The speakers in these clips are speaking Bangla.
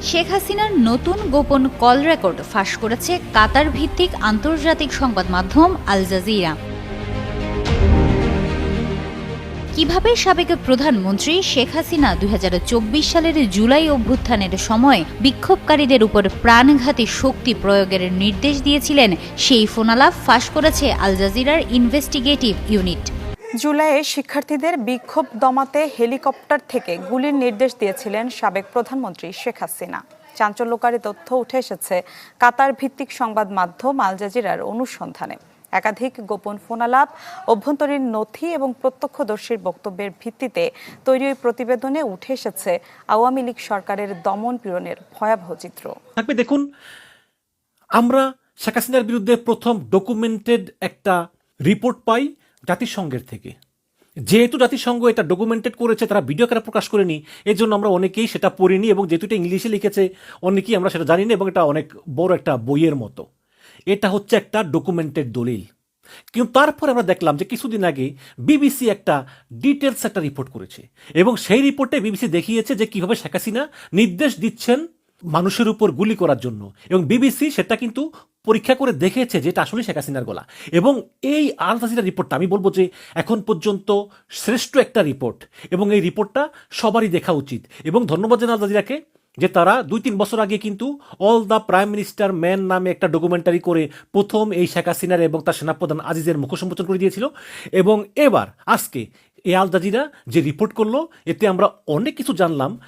শেখ হাসিনার নতুন গোপন কল রেকর্ড ফাঁস করেছে কাতার ভিত্তিক আন্তর্জাতিক সংবাদ মাধ্যম আল জাজিরা। কীভাবে সাবেক প্রধানমন্ত্রী শেখ হাসিনা দুই হাজার চব্বিশ সালের জুলাই অভ্যুত্থানের সময় বিক্ষোভকারীদের উপর প্রাণঘাতী শক্তি প্রয়োগের নির্দেশ দিয়েছিলেন, সেই ফোনালাপ ফাঁস করেছে আল জাজিরার ইনভেস্টিগেটিভ ইউনিট। জুলাইয়ে শিক্ষার্থীদের বিক্ষোভ দমাতে হেলিকপ্টার থেকে গুলির নির্দেশ দিয়েছিলেন সাবেক প্রধানমন্ত্রী শেখ হাসিনা। চাঞ্চল্যকারী তথ্য উঠে এসেছে কাতার ভিত্তিক সংবাদ মাধ্যম আল জাজিরার অনুসন্ধানে। একাধিক গোপন ফোনালাপ, অভ্যন্তরীণ নথি এবং প্রত্যক্ষদর্শীর বক্তব্যের ভিত্তিতে তৈরি ওই প্রতিবেদনে উঠে এসেছে আওয়ামী লীগ সরকারের দমন পীড়নের ভয়াবহ চিত্র। থাকবে দেখুন, আমরা শেখ হাসিনার বিরুদ্ধে প্রথম ডকুমেন্টেড একটা রিপোর্ট পাই। জাতিসংঘের থেকে। যেহেতু জাতিসংঘ এটা ডকুমেন্টেড করেছে, তারা ভিডিও আকারে প্রকাশ করেনি এর জন্য আমরা অনেকেই সেটা পড়িনি এবং যেহেতু এটা ইংলিশে লিখেছে, অনেকেই আমরা সেটা জানি না এবং এটা অনেক বড় একটা বইয়ের মতো। এটা হচ্ছে একটা ডকুমেন্টেড দলিল। কিন্তু তারপরে আমরা দেখলাম যে কিছুদিন আগে বিবিসি একটা ডিটেলস একটা রিপোর্ট করেছে এবং সেই রিপোর্টে বিবিসি দেখিয়েছে যে কীভাবে শেখ হাসিনা নির্দেশ দিচ্ছেন মানুষের উপর গুলি করার জন্য। এবং বিবিসি সেটা কিন্তু পরীক্ষা করে দেখেছে যে এটা আসলে শেখ হাসিনার গলা। এবং এই আল রিপোর্টটা আমি বলব যে এখন পর্যন্ত শ্রেষ্ঠ একটা রিপোর্ট। এবং এই রিপোর্টটা সবারই দেখা উচিত। এবং ধন্যবাদ জানাই আল জাজিরাকে যে তারা দুই তিন বছর আগে কিন্তু all the prime minister man নামে একটা ডকুমেন্টারি করে প্রথম এই শেখ হাসিনার এবং তার সেনাপ্রধান আজিজের মুখ সম্মোচন করে দিয়েছিল। এবং এবার আজকে এই আল জাজিরা যে রিপোর্ট করল, এতে আমরা অনেক কিছু জানলাম।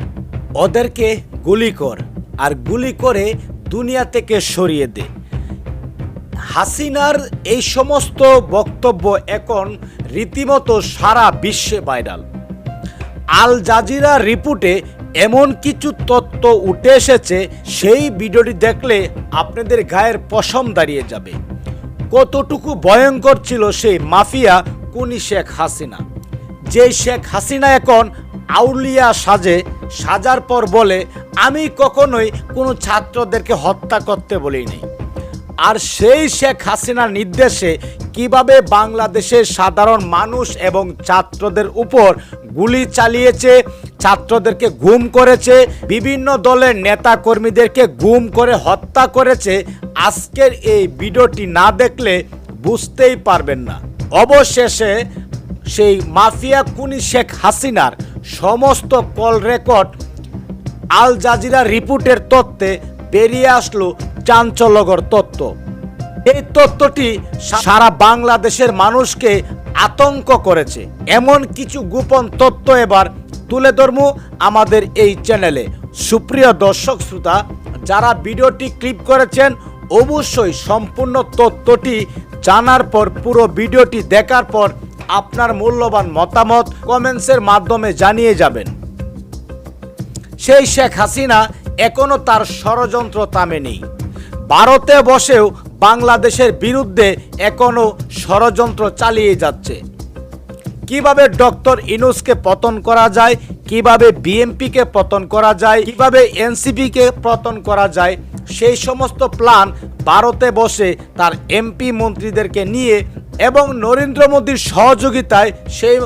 ওদেরকে গুলি কর, আর গুলি করে দুনিয়া থেকে সরিয়ে দে। হাসিনার এই সমস্ত বক্তব্য এখন রীতিমতো সারা বিশ্বে ভাইরাল। আল জাজিরা রিপোর্টে এমন কিছু তত্ত্ব উঠে এসেছে, সেই ভিডিওটি দেখলে আপনাদের গায়ের পশম দাঁড়িয়ে যাবে। কতটুকু ভয়ঙ্কর ছিল সেই মাফিয়া কুনি শেখ হাসিনা। যে শেখ হাসিনা এখন আউলিয়া সাজে, সাজার পর বলে, আমি কখনোই কোনো ছাত্রদেরকে হত্যা করতে বলিনি। আর সেই শেখ হাসিনার নির্দেশে কীভাবে বাংলাদেশের সাধারণ মানুষ এবং ছাত্রদের উপর গুলি চালিয়েছে, ছাত্রদেরকে গুম করেছে, বিভিন্ন দলের নেতা কর্মীদেরকে গুম করে হত্যা করেছে, আজকের এই ভিডিওটি না দেখলে বুঝতেই পারবেন না। অবশেষে সেই মাফিয়া কুনি শেখ হাসিনার সমস্ত কল রেকর্ড আল জাজিরা রিপোর্টের তত্ত্বে বেরিয়ে আসলো চাঞ্চল্যকর তত্ত্ব। এই তত্ত্বটি সারা বাংলাদেশের মানুষকে আতঙ্ক করেছে। এমন কিছু গোপন তত্ত্ব এবার তুলে ধরব আমাদের এই চ্যানেলে। সুপ্রিয় দর্শক শ্রোতা, যারা ভিডিওটি ক্লিপ করেছেন, অবশ্যই সম্পূর্ণ তথ্যটি জানার পর, পুরো ভিডিওটি দেখার পর আপনার মূল্যবান মতামত কমেন্টসের মাধ্যমে জানিয়ে যাবেন। সেই শেখ হাসিনা এখনও তার ষড়যন্ত্র থামেনি। ভারতে বসেও বাংলাদেশের বিরুদ্ধে এখনও ষড়যন্ত্র চালিয়ে যাচ্ছে। কীভাবে ডক্টর ইনুসকে পতন করা যায়, কীভাবে বিএমপিকে পতন করা যায়, কীভাবে এনসিপিকে পতন করা যায়, সেই সমস্ত প্ল্যান ভারতে বসে তার এমপি মন্ত্রীদেরকে নিয়ে এবং নরেন্দ্র মোদীর সহযোগিতায় সেই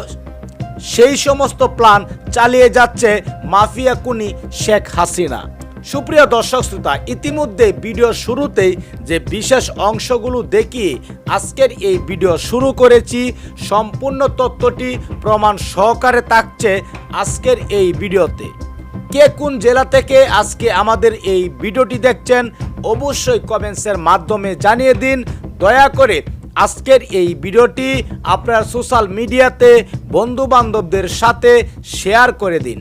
সেই সমস্ত প্ল্যান চালিয়ে যাচ্ছে মাফিয়া কুনি শেখ হাসিনা। সুপ্রিয় দর্শক শ্রোতা, ইতিমধ্যে ভিডিও শুরুতেই যে বিশেষ অংশগুলো দেখিয়ে আজকের এই ভিডিও শুরু করেছি। সম্পূর্ণ তথ্যটি প্রমাণ সহকারে থাকছে আজকের এই ভিডিওতে। কে কোন জেলা থেকে আজকে আমাদের এই ভিডিওটি দেখছেন, অবশ্যই কমেন্টসের মাধ্যমে জানিয়ে দিন। দয়া করে আজকের এই ভিডিওটি আপনার সোশ্যাল মিডিয়াতে বন্ধু বান্ধবদের সাথে শেয়ার করে দিন।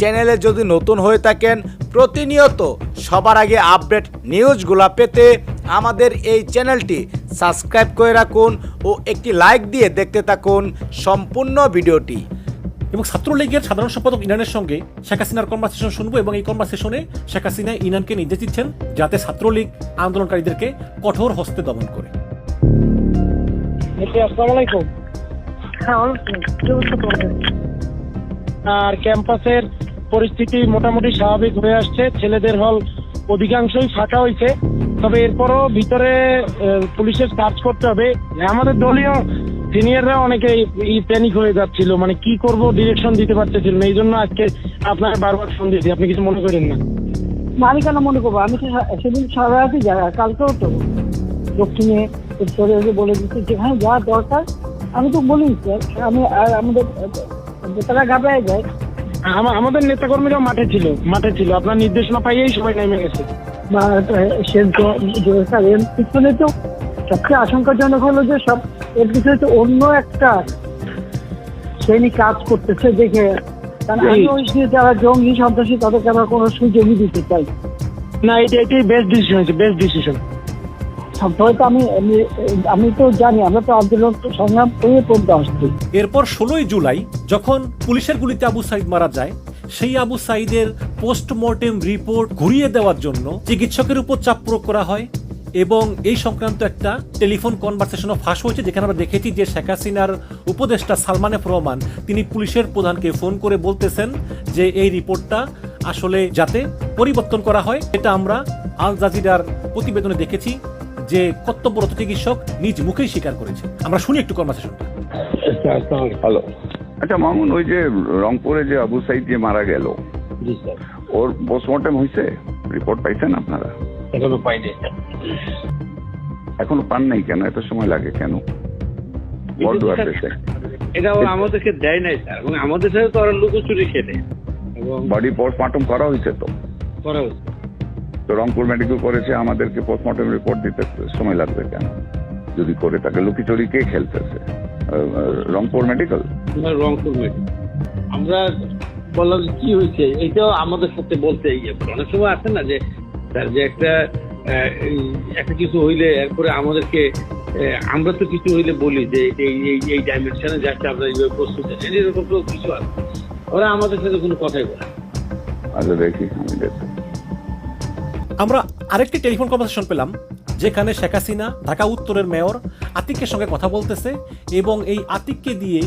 চ্যানেলে যদি নতুন হয়ে থাকেন প্রতিনিয়ত সবার আগে আপডেট নিউজগুলো পেতে আমাদের এই চ্যানেলটি সাবস্ক্রাইব করে রাখুন ও একটি লাইক দিয়ে দেখতে থাকুন সম্পূর্ণ ভিডিওটি। এবং ছাত্রলীগের সাধারণ সম্পাদক ইনানের সঙ্গে শেখ হাসিনার কনভারসেশন শুনব এবং এই কনভারসেশনে শেখ হাসিনা ইনানকে নির্দেশ দিচ্ছেন যাতে ছাত্রলীগ আন্দোলনকারীদেরকে কঠোর হস্তে দমন করে। জি, আসসালামু আলাইকুম। হ্যাঁ আর ক্যাম্পাসের পরিস্থিতি মোটামুটি স্বাভাবিক হয়ে আসছে। ছেলেদের হল অধিকাংশই ফাঁকা হয়েছে তবে এরপরও ভিতরে পুলিশের সার্চ করতে হবে। আমাদের দলীয় সিনিয়ররা অনেকে প্যানিক হয়ে যাচ্ছিল। মানে কি করব ডিরেকশন দিতে পারতেছিল না। এই জন্য আজকে আপনার বারবার ফোন দিয়েছি। আপনি কিছু মনে করেন না। আমি কেন মনে করব? আমি তো সেদিন সারা রাতই যাই। আর কালকেও তো দক্ষিণে উত্তরে বলে দিচ্ছি যেখানে যা দরকার। আমি তো বলি আমি আমাদের তারা ঘাবড়ায় যায় আমাদের নেতাকর্মীরাও মাঠে ছিল মাঠে ছিল। আপনার নির্দেশনা পাইয়েই সবাই নেমে গেছে। সে এর পিছনে তো সবচেয়ে আশঙ্কাজনক হলো যে সব এর পিছনে তো অন্য একটা শ্রেণি কাজ করতেছে দেখে। কারণ আমি ওই যারা জঙ্গি সন্ত্রাসী তাদেরকে আবার কোনো সুযোগই দিতে চাই না। এটা এটাই বেস্ট ডিসিশন হয়েছে বেস্ট ডিসিশন আমি তো জানি তো সংগ্রাম এরপর ষোলোই জুলাই, যখন পুলিশের গুলিতে আবু সাইদ মারা যায়, সেই আবু সাইদের পোস্টমর্টেম রিপোর্ট ঘুরিয়ে দেওয়ার জন্য চিকিৎসকের উপর চাপ প্রয়োগ করা হয় এবং এই সংক্রান্ত একটা টেলিফোন কনভারসেশনও ফাঁস হয়েছে, যেখানে আমরা দেখেছি যে শেখ হাসিনার উপদেষ্টা সালমান এফ রহমান, তিনি পুলিশের প্রধানকে ফোন করে বলতেছেন যে এই রিপোর্টটা আসলে যাতে পরিবর্তন করা হয়। এটা আমরা আল জাজিরার প্রতিবেদনে দেখেছি। যে কর্তব্যরত চিকিৎসক নিজ মুখেই স্বীকার করেছে। আমরা শুনি একটু কনভারসেশনটা হ্যালো। আচ্ছা মামুন ওই যে রংপুরে যে আবু সাইদ যে মারা গেল ওর পোস্টমর্টম হয়েছে? রিপোর্ট পাইছেন আপনারা? এখনও পাইনি। এখনও পান নাই কেন? এত সময় লাগে কেন? বড্ড আসছে এটা আমাদেরকে দেয় নাই স্যার। এবং আমাদের সাথে তো ওরা লুকোচুরি খেলে। এবং বডি পোস্টমর্টম করা হয়েছে তো? করা হচ্ছে তো রংপুর মেডিকেল করেছে আমাদেরকে পোস্টমর্টম রিপোর্ট দিতে সময় লাগবে কেন? যদি করে থাকে লুকিচুরি কে খেলতেছে? রংপুর মেডিকেল রংপুর মেডিকেল আমরা বললাম কি হয়েছে? এটাও আমাদের সাথে বলতে ইয়ে। অনেক সময় আছে না যে স্যার যে একটা একটা কিছু হইলে এরপরে আমাদেরকে আমরা তো কিছু হইলে বলি যে এই এই এই ডাইমেনশনে যাচ্ছে আমরা এইভাবে প্রস্তুত আছি। এরকম তো কিছু আছে। ওরা আমাদের সাথে কোনো কথাই বলে। আচ্ছা দেখি আমি দেখি আমরা আরেকটি টেলিফোন কনভারসেশন পেলাম, যেখানে শেখ হাসিনা ঢাকা উত্তরের মেয়র আতিকের সঙ্গে কথা বলতেছে এবং এই আতিককে দিয়ে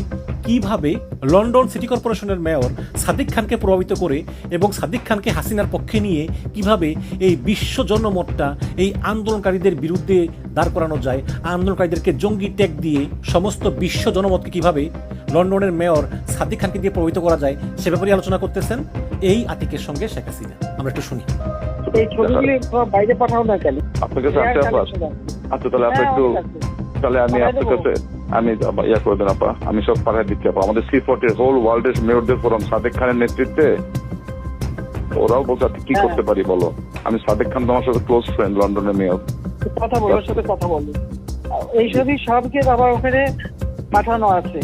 কীভাবে লন্ডন সিটি কর্পোরেশনের মেয়র সাদিক খানকে প্রভাবিত করে এবং সাদিক খানকে হাসিনার পক্ষে নিয়ে কীভাবে এই বিশ্ব জনমতটা এই আন্দোলনকারীদের বিরুদ্ধে দাঁড় করানো যায়, আন্দোলনকারীদেরকে জঙ্গি ট্যাগ দিয়ে সমস্ত বিশ্ব জনমতকে কীভাবে লন্ডনের মেয়র সাদিক খানকে দিয়ে প্রভাবিত করা যায় সে ব্যাপারে আলোচনা করতেছেন এই আতিকের সঙ্গে শেখ হাসিনা। আমরা একটু শুনি। এই ছবিগুলি বাইরে পাঠাও না কেন? আপনার কাছে আছে আপা আচ্ছা তাহলে আপনি একটু তাহলে আমি আপনার কাছে আমি ইয়া করে দেন আপা। আমি সব পাঠিয়ে দিচ্ছি আপা। আমাদের সি ফোর্টির হোল ওয়ার্ল্ডের মেয়রদের ফোরাম সাদেক খানের নেতৃত্বে। ওরাও বলছে আপনি কি হ্যাঁ। করতে পারি বলো? আমি সাদেক খান তোমার সাথে ক্লোজ ফ্রেন্ড লন্ডনের মেয়র কথা বলো সাথে কথা বলো। এই ছবি সবকে আবার ওখানে পাঠানো আছে।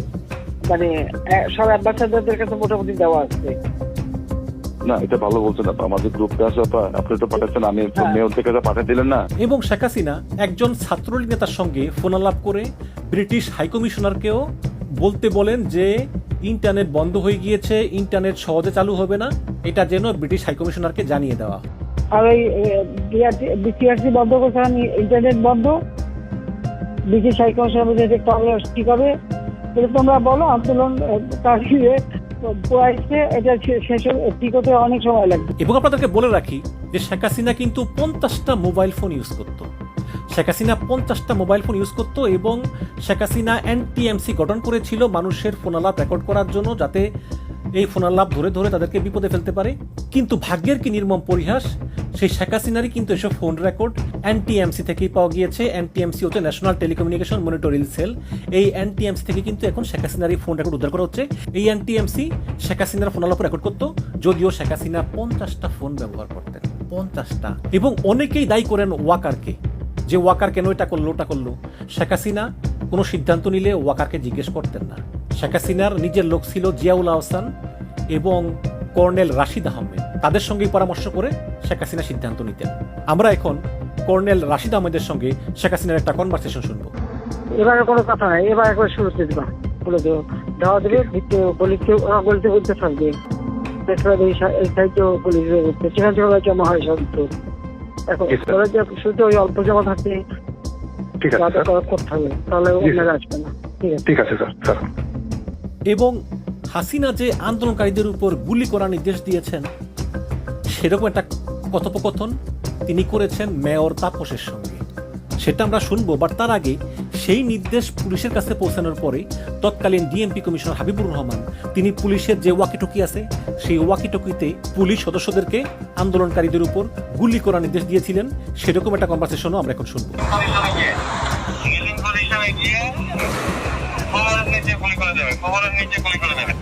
মানে সব অ্যাম্বাসাডারদের কাছে মোটামুটি দেওয়া আছে। না এটা ভালো বলছেন আপা আমাদের গ্রুপে আছে আপা আপনি তো পাঠাচ্ছেন আমি হ্যাঁ। মেয়রদের কাছে পাঠিয়ে দিলেন না। এবং শেখ হাসিনা একজন ছাত্রলীগ নেতার সঙ্গে ফোন আলাপ করে ব্রিটিশ হাইকমিশনারকেও বলতে বলেন যে ইন্টারনেট বন্ধ হয়ে গিয়েছে ইন্টারনেট সহজে চালু হবে না। এটা যেন ব্রিটিশ হাইকমিশনারকে জানিয়ে দেওয়া আর ওই বিসিআরসি বন্ধ করছে ইন্টারনেট বন্ধ। ব্রিটিশ হাইকমিশন কি করে তাহলে তোমরা বলো আন্দোলন কারিয়ে এবং আপনাদেরকে বলে রাখি যে শেখ হাসিনা কিন্তু পঞ্চাশটা মোবাইল ফোন ইউজ করতো। শেখ হাসিনা পঞ্চাশটা মোবাইল ফোন ইউজ করতো এবং শেখ হাসিনা এনটিএমসি গঠন করেছিল মানুষের ফোন আলাপ রেকর্ড করার জন্য যাতে এই ফোন আলাপ ধরে ধরে তাদেরকে বিপদে ফেলতে পারে। কিন্তু ভাগ্যের কি নির্মম পরিহাস সেই শেখ হাসিনারই কিন্তু এসব ফোন রেকর্ড এনটিএমসি থেকেই পাওয়া গিয়েছে। এনটিএমসি হচ্ছে ন্যাশনাল টেলিকমিউনিকেশন মনিটরিং সেল এই এনটিএমসি থেকে কিন্তু এখন শেখ হাসিনার এই ফোন রেকর্ড উদ্ধার করা হচ্ছে। এই এনটিএমসি শেখ হাসিনার ফোন আলাপ রেকর্ড করতো, যদিও শেখ হাসিনা পঞ্চাশটা ফোন ব্যবহার করতেন, পঞ্চাশটা। এবং অনেকেই দায়ী করেন ওয়াকারকে, যে ওয়াকার কেন এটা করল, ওটা করল। শেখ হাসিনা কোনো সিদ্ধান্ত নিলে ওয়াকারকে জিজ্ঞেস করতেন না। শেখ হাসিনার নিজের লোক ছিল জিয়াউল আহসান এবং কর্নেল রাশিদ আহমেদ। তাদের সঙ্গে পরামর্শ করে শেখ হাসিনা সিদ্ধান্ত নিতেন। আমরা এখন কর্নেল রাশিদ আহমেদের সঙ্গে শেখ হাসিনার একটা কনভারসেশন শুনব। এবারে কোনো কথা নাই এবার একবার শুরুতে দিবা। বলে দেবো দেওয়া দেবে ভিত্তি বলিতে ওরা বলতে বলতে থাকবে। পেট্রোল এই সা- এই সাইডে পুলিশ করতে সেখান থেকে ওরা জমা হয় সব তো। এখন ওরা যে শুধু ওই অল্প জমা স্যার। করতে হবে তাহলে. ওনারা আসবে না। ঠিক আছে। ঠিক আছে স্যার। স্যার। এবং হাসিনা যে আন্দোলনকারীদের উপর গুলি করার নির্দেশ দিয়েছেন সেরকম একটা কথোপকথন তিনি করেছেন মেয়র তাপসের সঙ্গে। সেটা আমরা শুনব বাট তার আগে সেই নির্দেশ পুলিশের কাছে পৌঁছানোর পরে তৎকালীন ডিএমপি কমিশনার হাবিবুর রহমান, তিনি পুলিশের যে ওয়াকিটকি আছে, সেই ওয়াকিটকিতে পুলিশ সদস্যদেরকে আন্দোলনকারীদের উপর গুলি করার নির্দেশ দিয়েছিলেন। সেরকম একটা কনভারসেশনও আমরা এখন শুনব। নিচে গুলি করে দেবে কোমরের নিচে গুলি করে দেবে।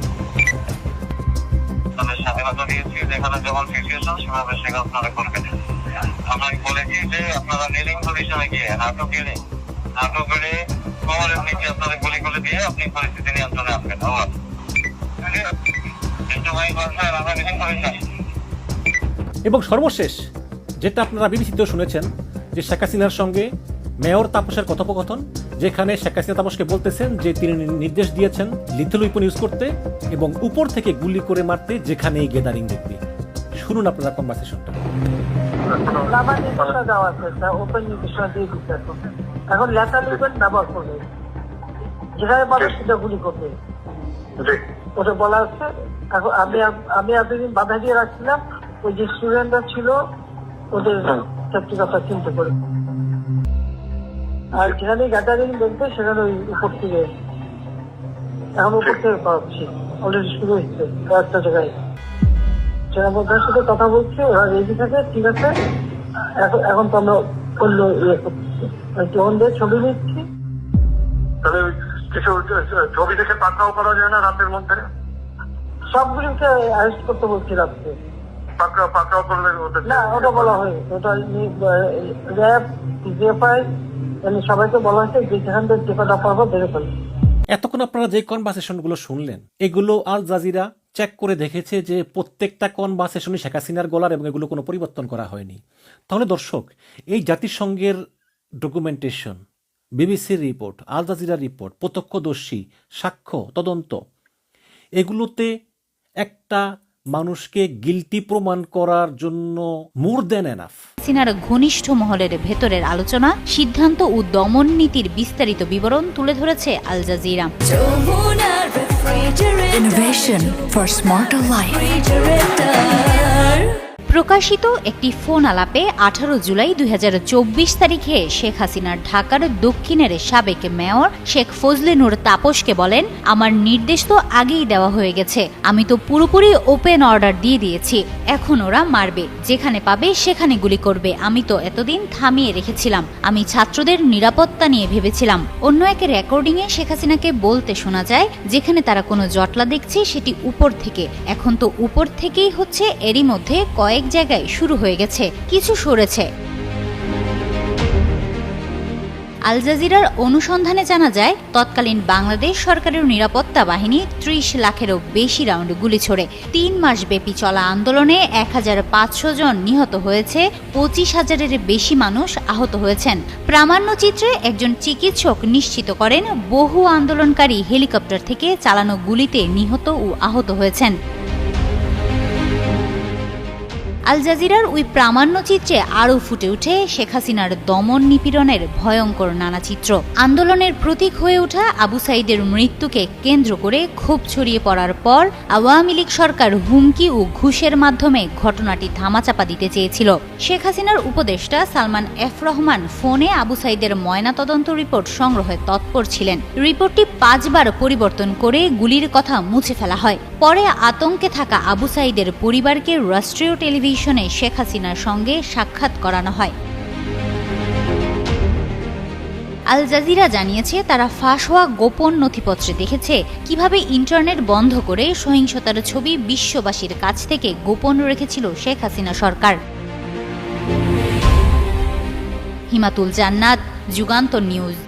পরিস্থিতি এবং সর্বশেষ যেটা আপনারা বিবিসিতেও শুনেছেন যে শেখ হাসিনার সঙ্গে মেয়র তাপসের কথোপকথন যেখানে শেখ হাসিনা তাপসকে বলতেছেন যে তিনি নির্দেশ দিয়েছেন লিথল উইপন ইউজ করতে এবং উপর থেকে গুলি করে মারতে যেখানে এই গ্যাদারিং দেখবে শুনুন আপনারা কনভারসেশনটা আমার নির্দেশনা দেওয়া আছে তা ওপেন নির্দেশনা দিয়ে দিচ্ছে এখন এখন লেখা লিখবেন ব্যবহার করবে। যেখানে পাবে সেটা গুলি করবে। ওটা বলা হচ্ছে এখন আমি আমি এতদিন বাধা দিয়ে রাখছিলাম ওই যে স্টুডেন্টরা ছিল ওদের সত্যি কথা চিন্তা করে। আর যেখানে গ্যাদারিং দেখবে সেখানে ওই উপর থেকে এখন উপর থেকে পাচ্ছি। অলরেডি শুরু হচ্ছে কয়েকটা জায়গায়। সেনাপ্রধানের সাথে কথা বলছি ওরা রেডি থাকে ঠিক আছে। এখন এখন তো আমরা অন্য ইয়ে করছি। ড্রোনদের ছবি নিচ্ছি তাহলে কিছু ছবি দেখে পাকড়াও করা যায় না রাতের মধ্যে? সবগুলিকে অ্যারেস্ট করতে বলছি রাত্রে। পাকড়াও পাকড়াও করলে না ওটা বলা হয়েছে ওটা র্যাব জিএফআই মানে সবাইকে বলা হয়েছে যে পারব ধরে ফেলবে এতক্ষণ আপনারা যে কনভারসেশনগুলো শুনলেন, এগুলো আল জাজিরা চেক করে দেখেছে যে প্রত্যেকটা কনভারসেশনই শেখ হাসিনার গলার এবং এগুলো কোনো পরিবর্তন করা হয়নি। তাহলে দর্শক, এই জাতিসংঘের ডকুমেন্টেশন বিবিসির রিপোর্ট আল জাজিরা রিপোর্ট প্রত্যক্ষদর্শী, সাক্ষ্য, তদন্ত, এগুলোতে একটা মানুষকে গিলটি প্রমাণ করার জন্য মোর দেন এনাফ হাসিনার ঘনিষ্ঠ মহলের ভেতরের আলোচনা সিদ্ধান্ত ও দমন নীতির বিস্তারিত বিবরণ তুলে ধরেছে Al Jazeera. Innovation for smarter life. প্রকাশিত একটি ফোন আলাপে আঠারো জুলাই দুই হাজার চব্বিশ তারিখে শেখ হাসিনার ঢাকার দক্ষিণের সাবেক মেয়র শেখ ফজলে নূর তাপসকে বলেন, আমার নির্দেশ তো আগেই দেওয়া হয়ে গেছে। আমি তো পুরোপুরি ওপেন অর্ডার দিয়ে দিয়েছি। এখন ওরা মারবে। যেখানে পাবে সেখানে গুলি করবে। আমি তো এতদিন থামিয়ে রেখেছিলাম। আমি ছাত্রদের নিরাপত্তা নিয়ে ভেবেছিলাম। অন্য এক রেকর্ডিংয়ে শেখ হাসিনাকে বলতে শোনা যায়, যেখানে তারা কোনো জটলা দেখছে সেটি উপর থেকে। এখন তো উপর থেকেই হচ্ছে, এরই মধ্যে কয়েক জায়গায় শুরু হয়ে গেছে, কিছু সরেছে। আল জাজিরার অনুসন্ধানে জানা যায়, তৎকালীন বাংলাদেশ সরকারের নিরাপত্তা বাহিনী ত্রিশ লাখেরও বেশি রাউন্ড গুলি ছোড়ে। তিন মাস ব্যাপী চলা আন্দোলনে এক হাজার পাঁচশো জন নিহত হয়েছে, পঁচিশ হাজারের বেশি মানুষ আহত হয়েছেন। প্রামাণ্যচিত্রে একজন চিকিৎসক নিশ্চিত করেন, বহু আন্দোলনকারী হেলিকপ্টার থেকে চালানো গুলিতে নিহত ও আহত হয়েছেন। আল জাজিরার ওই প্রামাণ্যচিত্রে আরও ফুটে ওঠে শেখ হাসিনার দমন নিপীড়নের ভয়ঙ্কর নানা চিত্র। আন্দোলনের প্রতীক হয়ে ওঠা আবু সাইদের মৃত্যুকে কেন্দ্র করে ক্ষোভ ছড়িয়ে পড়ার পর আওয়ামী লীগ সরকার হুমকি ও ঘুষের মাধ্যমে ঘটনাটি ধামাচাপা দিতে চেয়েছিল। শেখ হাসিনার উপদেষ্টা সালমান এফ রহমান ফোনে আবু সাইদের ময়নাতদন্ত রিপোর্ট সংগ্রহে তৎপর ছিলেন। রিপোর্টটি পাঁচবার পরিবর্তন করে গুলির কথা মুছে ফেলা হয়। পরে আতঙ্কে থাকা আবু সাইদের পরিবারকে রাষ্ট্রীয় টেলিভিশনে শেখ হাসিনার সঙ্গে সাক্ষাৎ করানো হয়। আল জাজিরা জানিয়েছে, তারা ফাঁস হওয়া গোপন নথিপত্রে দেখেছে কীভাবে ইন্টারনেট বন্ধ করে সহিংসতার ছবি বিশ্ববাসীর কাছ থেকে গোপন রেখেছিল শেখ হাসিনা সরকার। হিমাতুল জান্নাত, যুগান্তর নিউজ।